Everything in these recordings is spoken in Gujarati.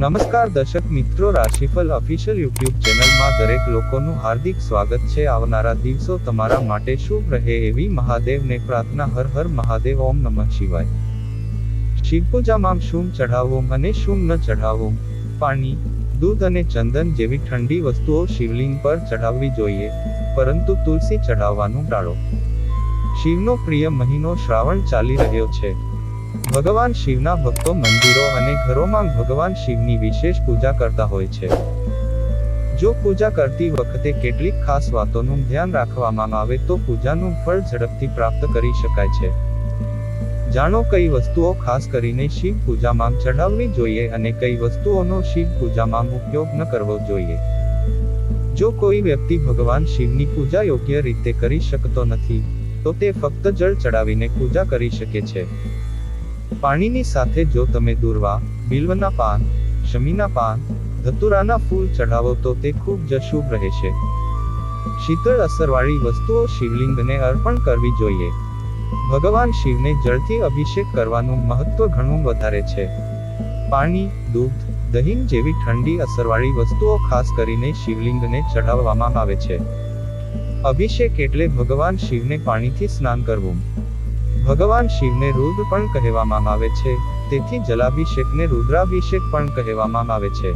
નમસ્કાર દર્શક મિત્રો રાશિફળ ઓફિશિયલ યુટ્યુબ ચેનલમાં દરેક લોકોનું હાર્દિક સ્વાગત છે. આવનારા દિવસો તમારા માટે શુભ રહે એવી મહાદેવને પ્રાર્થના હર હર મહાદેવ, ઓમ નમઃ શિવાય. શિવપૂજામાં શું ચઢાવવું અને શું ન ચઢાવવું પાણી, દૂધ અને ચંદન જેવી ઠંડી વસ્તુઓ શિવલિંગ પર ચઢાવવી જોઈએ, પરંતુ તુલસી ચઢાવવાનું ટાળો. શિવનો પ્રિય મહિનો શ્રાવણ ચાલી રહ્યો છે. ભગવાન શિવના ભક્તો મંદિરો અને ઘરોમાં ભગવાન શિવની વિશેષ પૂજા કરતા હોય છે. જો પૂજા કરતી વખતે કેટલીક ખાસ વાતોનું ધ્યાન રાખવામાં આવે તો પૂજાનું ફળ ઝડપથી પ્રાપ્ત કરી શકાય છે. જાણો કઈ વસ્તુઓ ખાસ કરીને શિવ પૂજામાં ચઢાવવી જોઈએ અને કઈ વસ્તુઓનો શિવ પૂજામાં ઉપયોગ ન કરવો જોઈએ. જો કોઈ વ્યક્તિ ભગવાન શિવની પૂજા યોગ્ય રીતે કરી શકતો નથી, તો તે ફક્ત જળ ચડાવીને પૂજા કરી શકે છે. પાણીની સાથે જો તમે દુર્વા, બિલ્વના પાન, શમીના પાન, ધતુરાના ફૂલ ચઢાવો તો તે ખૂબ જ શુભ રહેશે. શીતળ અસરવાળી વસ્તુઓ શિવલિંગને અર્પણ કરવી જોઈએ. ભગવાન શિવને જળથી અભિષેક કરવાનું મહત્વ ઘણું વધારે છે. પાણી, દૂધ, દહીં જેવી ઠંડી અસરવાળી વસ્તુઓ ખાસ કરીને શિવલિંગને ચઢાવવામાં આવે છે. અભિષેક એટલે ભગવાન શિવને પાણીથી સ્નાન કરવું. ભગવાન શિવને રુદ્ર પણ કહેવામાં આવે છે, તેથી જલાભિષેકને રુદ્રાભિષેક પણ કહેવામાં આવે છે.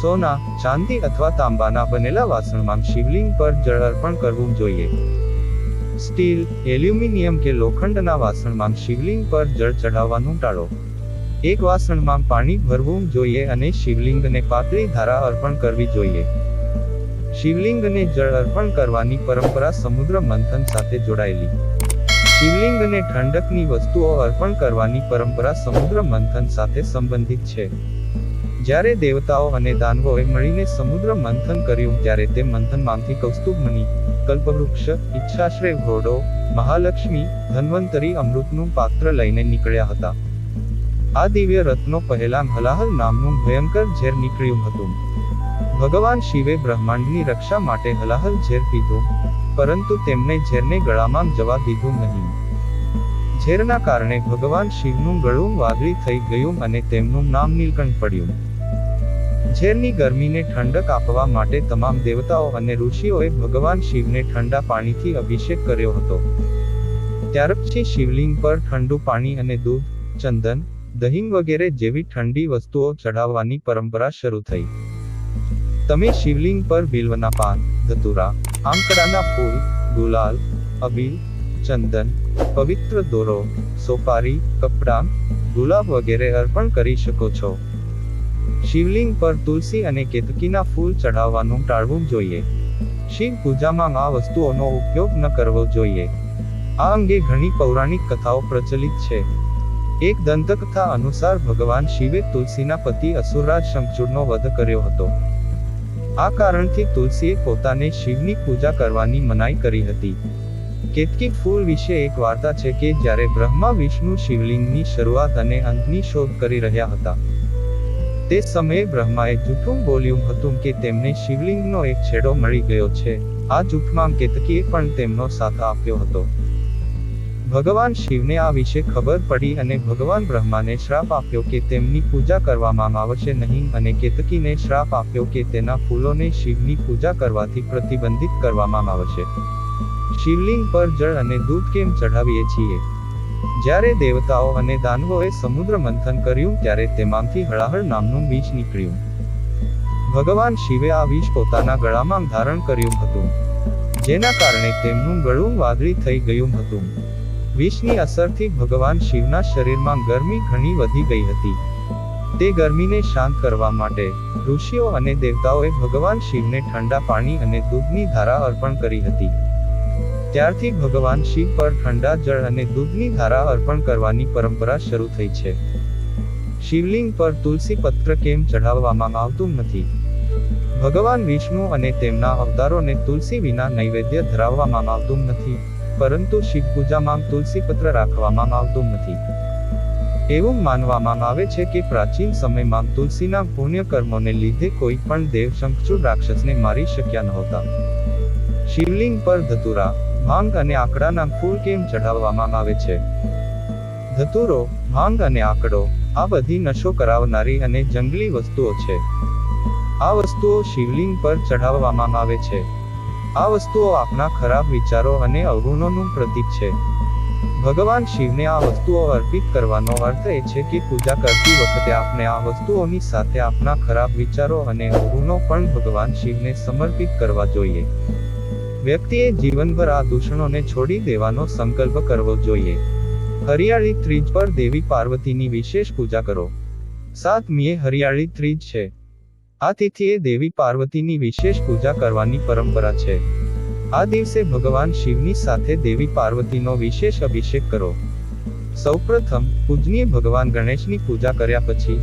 સોના, ચાંદી અથવા તાંબાના બનેલા વાસણમાં શિવલિંગ પર જળ અર્પણ કરવું જોઈએ. સ્ટીલ, એલ્યુમિનિયમ કે લોખંડના વાસણમાં શિવલિંગ પર જળ ચઢાવવાનું ટાળો. એક વાસણમાં પાણી ભરવું જોઈએ અને શિવલિંગને પાતળી ધારા અર્પણ કરવી જોઈએ. શિવલિંગને જળ અર્પણ કરવાની પરંપરા સમુદ્ર મંથન સાથે જોડાયેલી. શિવલિંગને ઠંડકની વસ્તુઓ અર્પણ કરવાની પરંપરા સમુદ્ર મંથન સાથે સંબંધિત છે. જ્યારે દેવતાઓ અને દાનવોએ મળીને સમુદ્ર મંથન કર્યું ત્યારે તે મંથનમાંથી કૌસ્તુભમણી, કલ્પવૃક્ષ, ઈચ્છાશ્રય ઘોડો, મહાલક્ષ્મી, ધન્વંતરી અમૃતનું પાત્ર લઈને નીકળ્યા હતા. આ દિવ્ય રત્નો પહેલા હલાહલ નામનું ભયંકર ઝેર નીકળ્યું હતું. ભગવાન શિવે બ્રહ્માંડની રક્ષા માટે હલાહલ ઝેર પીધું. પરંતુ તેમને ઝેરને ગળામાં જવા દીધું નહીં. ઝેરના કારણે ભગવાન શિવનું ગળું વાદળી થઈ ગયું અને તેમનું નામ નીલકંઠ પડ્યું. ઝેરની ગરમીને ઠંડક આપવા માટે તમામ દેવતાઓ અને ઋષિઓએ ભગવાન શિવને ઠંડા પાણીથી અભિષેક કર્યો હતો. ત્યાર પછી શિવલિંગ પર ઠંડુ પાણી અને દૂધ, ચંદન દહીં વગેરે જેવી ઠંડી વસ્તુઓ ચઢાવવાની પરંપરા શરૂ થઈ. તમે શિવલિંગ પર બિલ્વના પાન ધતુરા આંકડાના ફૂલ, ગુલાલ, અબીલ, ચંદન, પવિત્ર દોરો, સોપારી, કપડાં, ગુલાબ વગેરે અર્પણ કરી શકો છો. શિવલિંગ પર તુલસી અને કેતકીના ફૂલ ચઢાવવાનું ટાળવું જોઈએ. શિવ પૂજામાં આ વસ્તુઓનો ઉપયોગ ન કરવો જોઈએ. આ અંગે ઘણી પૌરાણિક કથાઓ પ્રચલિત છે. એક દંતકથા અનુસાર ભગવાન શિવે તુલસીના પતિ અસુરરાજ શંખચૂડનો વધ કર્યો હતો. આ કારણથી તુલસીએ પોતાને શિવની પૂજા કરવાની મનાઈ કરી હતી. કેતકી ફૂલ વિશે એક વાર્તા છે કે જ્યારે બ્રહ્મા વિષ્ણુ શિવલિંગની શરૂઆત અને અંતની શોધ કરી રહ્યા હતા. તે સમયે બ્રહ્માએ જૂઠું બોલ્યું હતું કે તેમને શિવલિંગનો એક છેડો મળી ગયો છે. આ જૂઠમાં કેતકીએ પણ તેમનો સાથ આપ્યો હતો. ભગવાન શિવને આ વિશે ખબર પડી અને ભગવાન બ્રહ્માને શ્રાપ આપ્યો કે તેમની પૂજા કરવામાં આવશે નહીં અને કેતકીને શ્રાપ આપ્યો કે તેના ફૂલોને શિવની પૂજા કરવાથી પ્રતિબંધિત કરવામાં આવશે. શિવલિંગ પર જળ અને દૂધ કેમ ચઢાવીએ છીએ? જ્યારે દેવતાઓ અને દાનવોએ સમુદ્ર મંથન કર્યું ત્યારે તેમાંથી હળાહળ નામનું બીજ નીકળ્યું. ભગવાન શિવે આ વિષ પોતાના ગળામાં ધારણ કર્યું હતું, જેના કારણે તેમનું ગળું વાદળી થઈ ગયું હતું. વિષની અસરથી ભગવાન શિવના શરીરમાં ગરમી ઘણી વધી ગઈ હતી. તે ગરમીને શાંત કરવા માટે ઋષિઓ અને દેવતાઓએ ભગવાન શિવને ઠંડા પાણી અને દૂધની ધારા અર્પણ કરી હતી. ત્યારથી ભગવાન શિવ પર ઠંડા જળ અને દૂધની ધારા અર્પણ કરવાની પરંપરા શરૂ થઈ છે. શિવલિંગ પર તુલસી પત્ર કેમ ચઢાવવામાં આવતું નથી? ભગવાન વિષ્ણુ અને તેમના અવતારોને તુલસી વિના નૈવેદ્ય ધરાવવામાં આવતું નથી. પરંતુ શિવ પૂજામાં તુલસી પત્ર રાખવામાં આવતું નથી. એવું માનવામાં આવે છે કે પ્રાચીન સમયમાં તુલસીના પુણ્ય કર્મોને લીધે કોઈ પણ દેવ શંખચૂડ રાક્ષસને મારી શક્યા નહોતા. શિવલિંગ પર ધતુરા, ભાંગ અને આકડાના ફૂલ કેમ ચઢાવવામાં આવે છે? ધતુરો, ભાંગ અને આકડો, આ બધી નશો કરાવનારી અને જંગલી વસ્તુઓ છે. આ વસ્તુઓ શિવલિંગ પર ચઢાવવામાં આવે છે. આ વસ્તુઓ આપના ખરાબ વિચારો અને અવગુણોનું પ્રતીક છે. ભગવાન શિવને આ વસ્તુઓ અર્પિત કરવાનો અર્થ એ છે કે પૂજા કરતી વખતે આપણે આ વસ્તુઓની સાથે આપના ખરાબ વિચારો અને અવગુણો પણ ભગવાન શિવને સમર્પિત કરવા જોઈએ. વ્યક્તિએ જીવનભર આ દૂષણોને છોડી દેવાનો સંકલ્પ કરવો જોઈએ. હરિયાળી ત્રીજ પર દેવી પાર્વતીની વિશેષ પૂજા કરો. સાત મીએ હરિયાળી ત્રીજ છે. આ તિથિએ દેવી પાર્વતીની વિશેષ પૂજા કરવાની પરંપરા છે. આ દિવસે ભગવાન શિવની સાથે દેવી પાર્વતીનો વિશેષ અભિષેક કરો. સૌપ્રથમ, પૂજનીય ભગવાન ગણેશની પૂજા કર્યા પછી,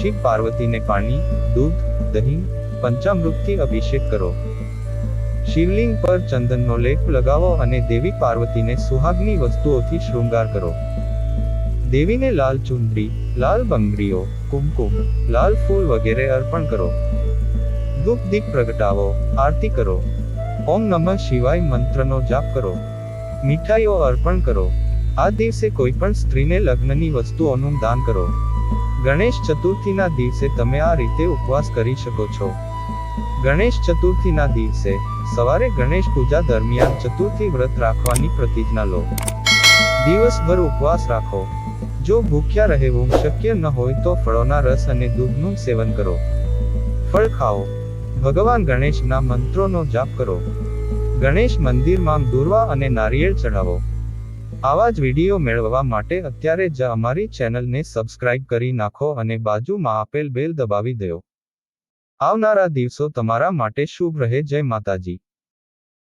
શિવ પાર્વતીને પાણી, દૂધ, દહીં, પંચામૃતથી અભિષેક કરો. શિવલિંગ પર ચંદનનો લેપ લગાવો અને દેવી પાર્વતીને સુહાગની વસ્તુઓથી શૃંગાર કરો. દેવીને લાલ ચુંદડી લાલ બંગડીઓ કુમકુમ, લાલ ફૂલ વગેરે અર્પણ કરો. ધૂપ દીપ પ્રગટાવો, આરતી કરો. ઓમ નમઃ શિવાય મંત્રનો જાપ કરો. મીઠાઈઓ અર્પણ કરો. આ દિવસે કોઈ પણ સ્ત્રીને લગ્નની વસ્તુઓનું દાન કરો. ગણેશ ચતુર્થીના દિવસે તમે આ રીતે ઉપવાસ કરી શકો છો. ગણેશ ચતુર્થીના દિવસે સવારે ગણેશ પૂજા દરમિયાન ચતુર્થી વ્રત રાખવાની પ્રતિજ્ઞા લો. દિવસભર ઉપવાસ રાખો. જો ભૂખ્યા રહેવું શક્ય ન હોય તો ફળોના રસ અને દૂધનું સેવન કરો. ફળ ખાઓ. ભગવાન ગણેશના મંત્રોનો જાપ કરો. ગણેશ મંદિરમાં દુર્વા અને નારિયેળ ચઢાવો. આવા જ વીડિયો મેળવવા માટે અત્યારે જ અમારી ચેનલને સબસ્ક્રાઇબ કરી નાખો અને બાજુમાં આપેલ બેલ દબાવી દો આવનારા દિવસો તમારા માટે શુભ રહે. જય માતાજી.